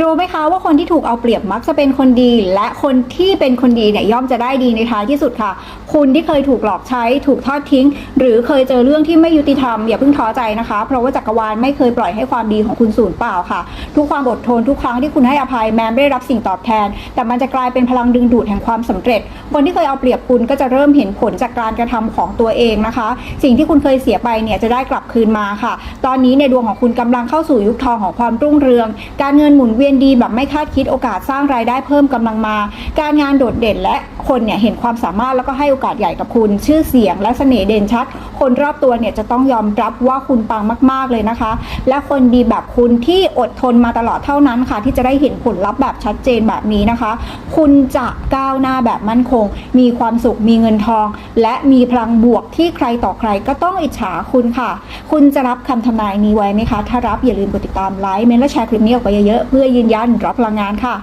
รู้ไหมคะว่าคนที่ถูกเอาเปรียบมักจะเป็นคนดี และคนที่เป็นคนดีเนี่ยย่อมจะได้ดีในท้ายที่สุดค่ะ คุณที่เคยถูกหลอกใช้ถูกทอดทิ้ง หรือเคยเจอเรื่องที่ไม่ยุติธรรมอย่าเพิ่งท้อใจนะคะ เพราะว่าจักรวาลไม่เคยปล่อยให้ความดีของคุณสูญเปล่าค่ะ ทุกความอดทนทุกครั้งที่คุณให้อภัยแม้ไม่ได้รับสิ่งตอบแทน แต่มันจะกลายเป็นพลังดึงดูดแห่งความสำเร็จ คนที่เคยเอาเปรียบคุณก็จะเริ่มเห็นผลจากการกระทำของตัวเองนะคะ สิ่งที่คุณเคยเสียไปเนี่ยจะได้กลับคืนมาค่ะ ตอนนี้ในดวงของคุณกำลังเข้าสู่ยุคทองของความรุ่งเรือง การเงินหมุนวียนดีแบบไม่คาดคิดโอกาสสร้างรายได้เพิ่มกำลังมา การงานโดดเด่นและคนเนี่ยเห็นความสามารถแล้วก็ให้โอกาสใหญ่กับคุณ ชื่อเสียงและเสน่ห์เด่นชัด คนรอบตัวเนี่ยจะต้องยอมรับว่าคุณปังมาก ๆเลยนะคะ และคนดีแบบคุณที่อดทนมาตลอดเท่านั้นค่ะ ที่จะได้เห็นผลลัพธ์แบบชัดเจนแบบนี้นะคะ คุณจะก้าวหน้าแบบมั่นคง มีความสุขมีเงินทอง และมีพลังบวกที่ใครต่อใครก็ต้องอิจฉาคุณค่ะ คุณจะรับคำทำนายนี้ไว้ไหมคะ ถ้ารับอย่าลืมกดติดตามไลค์เมนและแชร์คลิปนี้ออกไปเยอะๆเพื่อยืนยันรับพลังงานค่ะ